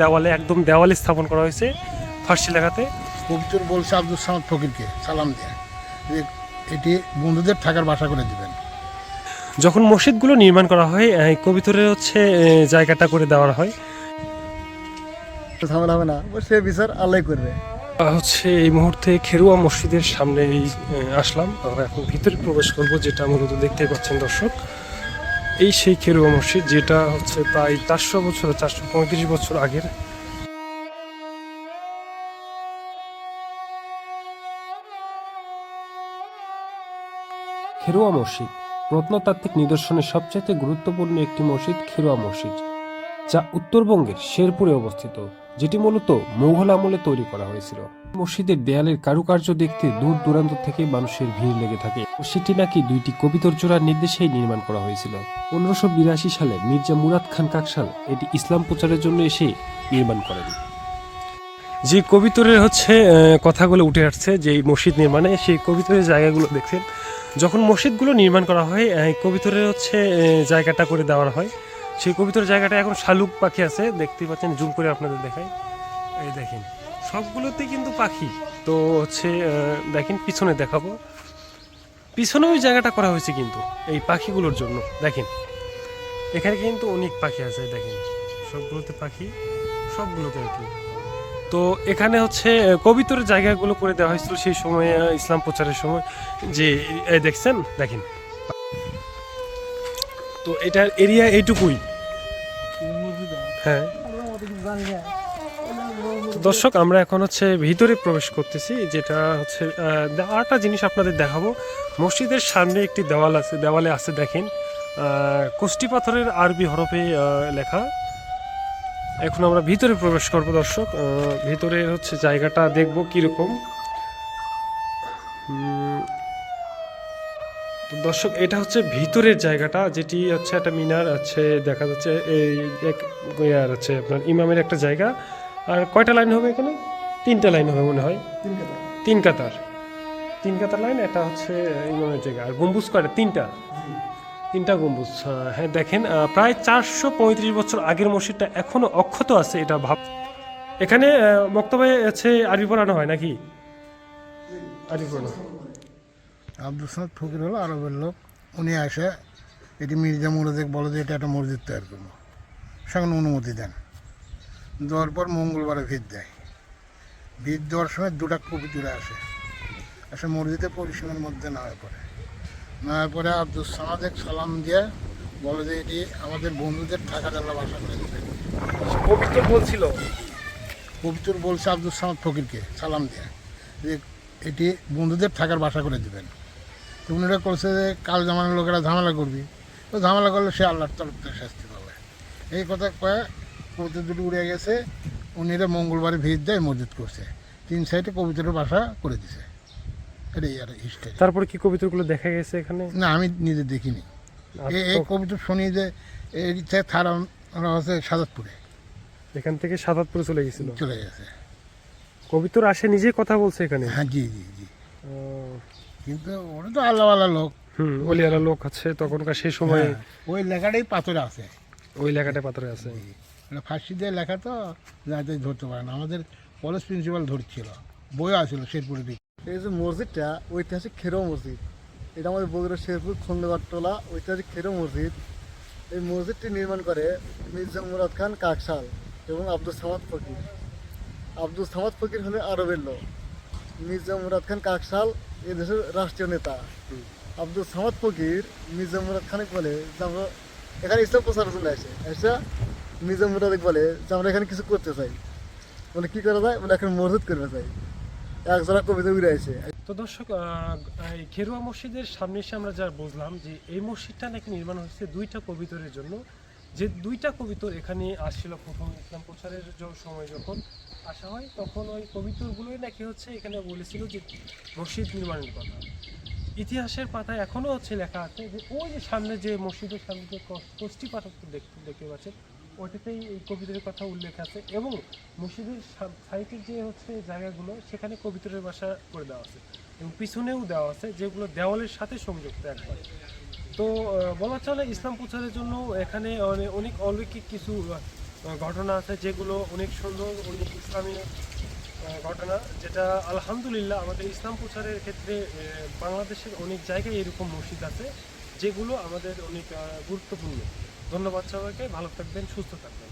দেওয়ালে একদম দেওয়ালে স্থাপন করা হয়েছে ফার্সি লেখাতে। কবিতর বলছে আব্দুল সামাদ ফকিরকে সালাম দিয়ে। এটি বন্ধুদের থাকার বাসা করে দিবেন। যখন মসজিদগুলো নির্মাণ করা হয় এই কবিতরের হচ্ছে জায়গাটা করে দেওয়া হয়। ঝামেলা হবে না সে বিচার আল্লাহ করবে। হচ্ছে এই মুহূর্তে খেরুয়া মসজিদের সামনে আসলাম। আমরা এখন ভিতরে প্রবেশ করব যেটা মূলত দেখতে পাচ্ছেন দর্শক। এই সেই খেরুয়া মসজিদ যেটা হচ্ছে প্রায় চারশো বছর, চারশো পঁয়ত্রিশ বছর আগের। খেরুয়া মসজিদ প্রত্নতাত্ত্বিক নিদর্শনের সবচেয়ে গুরুত্বপূর্ণ একটি মসজিদ খেরুয়া মসজিদ যা উত্তরবঙ্গের শেরপুরে অবস্থিত, যেটি মূলত মুঘল আমলে তৈরি করা হয়েছিল। মসজিদের দেয়ালের কারুকার্য দেখতে দূর দূরান্ত থেকে মানুষের ভিড় লেগে থাকে। মসজিদটি নাকি দুইটি কবিতর জোড়ার নির্দেশেই নির্মাণ করা হয়েছিল। পনেরোশো বিরাশি সালে মির্জা মুরাদ খান কাকশাল এটি ইসলাম প্রচারের জন্য এসে নির্মাণ করেন। যে কবিতরের হচ্ছে কথাগুলো উঠে আসছে, যে মসজিদ নির্মাণে, সেই কবিতরের জায়গাগুলো দেখছেন। যখন মসজিদগুলো নির্মাণ করা হয় কবিতরের হচ্ছে জায়গাটা করে দেওয়া হয়। সেই কবিতর জায়গাটা এখন শালুক পাখি আছে দেখতে পাচ্ছেন জুম করে আপনাদের দেখাই। এই দেখেন সবগুলোতেই কিন্তু পাখি। তো হচ্ছে দেখেন পিছনে দেখাবো। পিছনে ওই জায়গাটা করা হয়েছে কিন্তু এই পাখিগুলোর জন্য। দেখেন এখানে কিন্তু অনেক পাখি আছে দেখেন। সবগুলোতে পাখি সবগুলোতে আর কি তো এখানে হচ্ছে আহ, কবিতরের জায়গাগুলো করে দেওয়া হয়েছিল সেই সময় ইসলাম প্রচারের সময়। যে দেখছেন দেখেন তো এটার এরিয়া এইটুকুই। হ্যাঁ। দর্শক, আমরা এখন হচ্ছে ভিতরে প্রবেশ করতেছি, যেটা হচ্ছে আরেকটা জিনিস আপনাদের দেখাবো। মসজিদের সামনে একটি দেওয়াল আছে, দেওয়ালে আছে, দেখেন। কোষ্টি পাথরের আরবি হরফে লেখা। এখন আমরা ভিতরে প্রবেশ করব, দর্শক। ভিতরে হচ্ছে জায়গাটা দেখব কীরকম। তো দর্শক এটা হচ্ছে ভিতরের জায়গাটা যেটি হচ্ছে একটা মিনার আছে দেখা যাচ্ছে এই এক ইয়ার আছে আপনার ইমামের একটা জায়গা। আর কয়টা লাইন হবে এখানে? তিনটা লাইন হবে মনে হয়। তিন কাতার। তিন কাতার। লাইন এটা হচ্ছে ইমামের জায়গা। আর গম্বুজ কয়টা? তিনটা। তিনটা গম্বুজ। হ্যাঁ দেখেন প্রায় চারশো পঁয়ত্রিশ বছর আগের মসজিদটা এখনও অক্ষত আছে এটা ভাব। এখানে বক্তব্যে আছে আরবি পড়ানো হয় নাকি? আরবি পড়ানো আব্দুল সামাদ ফকির হলো আরবের লোক। উনি আসে এটি মির্জা মুরাদেক বলে যে এটা একটা মসজিদ তৈরি করব। সেখানে অনুমতি দেন। দেওয়ার পর মঙ্গলবারে ভিড় দেয়। ভিড় দেওয়ার সময় দুটা কবিতুরে আসে। আসে মসজিদে পরিসীমার মধ্যে না হয়ে পড়ে। না হয়ে পরে আব্দুল সামাদেক সালাম দিয়ে বলে যে এটি আমাদের বন্ধুদের থাকা জানলা বাসা করে পবিত্র বলছিল কবিতুর বলছে আব্দুল সামাদ ফকিরকে সালাম দিয়ে যে এটি বন্ধুদের থাকার বাসা করে দিবেন। তো উনিরা করছে যে কাল জামানের লোকেরা ঝামেলা করবি। তো ঝামেলা করলে সে আল্লাহর তরফ থেকে শাস্তি পাবে। এই কথা কয়ে কবিতা দুটো উড়ে গেছে। উনিরা মঙ্গলবারে ভিড় দেয় মসজিদ করছে। তিন সাইডে কবিতার বাসা করে দিছে। এটাই আর হিস্ট্রি তারপরে কি কবিতাগুলো দেখা গেছে এখানে? না আমি নিজে দেখিনি। এই- কবিতা শুনি যে এই থারা হচ্ছে সাজাদপুরে। এখান থেকে সাদাতপুরে চলে গেছিল। চলে গেছে। কবিতর আসে নিজে কথা বলছে এখানে? হ্যাঁ জি জি জি। ও, কিন্তু ওরা তো আল্লাহওয়ালা লোক। হুম অলিয়ালা লোক আছে তখনকার সেই সময় হ্যাঁ, ওই লেখাটাই পাথরে আছে। ওই লেখাটা পাথরে আছে। মানে ফার্সি দিয়ে লেখা তো যাতে ধরতে পারে না আমাদের কলেজ প্রিন্সিপাল ধরছিল বইও আছিল শেরপুরে দিকে। এই যে মসজিদটা ঐতিহাসিক খেরো মসজিদ। এটা আমাদের বগুড়া শেরপুর খন্দকারটোলা ঐতিহাসিক খেরো মসজিদ। এই মসজিদটি নির্মাণ করে মির্জা মুরাদ খান কাকশাল এবং আব্দুল সামাদ ফকির। আব্দুল সামাদ ফকির হলে আরবের লোক। মির্জা মুরাদ খান কাকশাল এই দেশের রাষ্ট্রীয় নেতা। আব্দুল সামাদ ফকির মির্জা মুরাদ খানকে বলে যে আমরা এখানে ইসলাম প্রচার চলে আসে। এসে মির্জা মুরাদ বলে যে আমরা এখানে কিছু করতে চাই। মানে কি করা যায়? মানে এখন মসজিদ করতে চাই। এক জোড়া কবিতা উড়ে আছে তো দর্শক এই খেরুয়া মসজিদের সামনে এসে আমরা যা বুঝলাম যে এই মসজিদটা নাকি নির্মাণ হয়েছে দুইটা কবিতরের জন্য। যে দুইটা কবিতর এখানে আসছিল প্রথম ইসলাম প্রচারের সময় যখন আসা হয়, তখন ওই কবিতরগুলোই নাকি হচ্ছে এখানে বলেছিল যে মসজিদ নির্মাণের কথা। ইতিহাসের পাতায় এখনও হচ্ছে লেখা আছে যে ওই যে সামনে যে মসজিদের সামনে যে ক- কোষ্ঠী পাঠক দেখতে দেখতে পাচ্ছেন, ওইটাতেই এই কবিতরের কথা উল্লেখ আছে এবং মসজিদের সা- সাইডের যে হচ্ছে জায়গাগুলো, সেখানে কবিতরের বাসা করে দেওয়া আছে এবং পিছনেও দেওয়া আছে যেগুলো দেওয়ালের সাথে সংযুক্ত একবার। তো বলা চলে ইসলাম প্রচারের জন্য এখানে অনেক অলৌকিক কিছু ঘটনা আছে যেগুলো অনেক সুন্দর, অনেক ইসলামী ঘটনা, যেটা আলহামদুলিল্লাহ আমাদের ইসলাম প্রচারের ক্ষেত্রে বাংলাদেশের অনেক জায়গায় এরকম মসজিদ আছে যেগুলো আমাদের অনেক গুরুত্বপূর্ণ। ধন্যবাদ সবাইকে, ভালো থাকবেন, সুস্থ থাকবেন।